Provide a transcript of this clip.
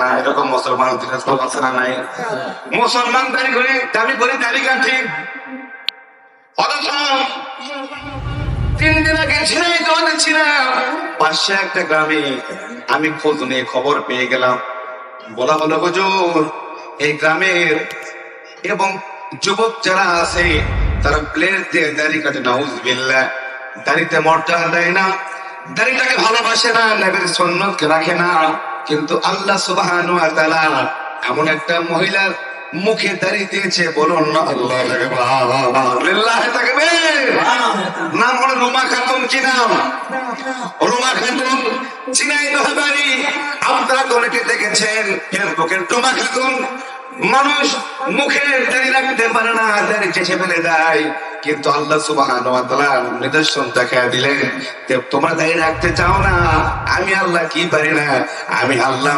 না, এরকম মুসলমান না, নাই। মুসলমান দাঁড়ি করে দাবি করে অথচ তিন দিন আগে ছিলাম পাশে একটা গ্রামে আমি খোঁজ নিয়ে খবর পেয়ে গেলাম। বলা হলো, হুজুর, এই গ্রামের এবং যুবক যারা আছে, তারা প্লেট দিয়ে দাড়ি কাটে নাউজ বিল্লাহ দাড়িতে মর্যাদা দেয় না। দাড়িটাকে ভালোবাসে না, নবীর সুন্নতকে রাখে না। কিন্তু আল্লাহ তাআলা এমন একটা মহিলার মুখে দাঁড়িয়ে দিয়েছে, বলুন না আল্লাহ থাকবে নাম হলো রুমা খাতুন কি নাম? রুমা খাতুন চিনাই নহবারি আপনারা অনেকে দেখেছেন। ফেসবুকের রুমা খাতুন মানুষ মুখে দাঁড়িয়ে রাখতে পারে না দাঁড়িয়ে চেষে ফেলে দেয়। কিন্তু আল্লাহ সুবাহান নিদর্শন দেখা দিলেন তোমরা দাঁড়িয়ে রাখতে চাও না, আমি আল্লাহ কি পারি না, আমি আল্লাহ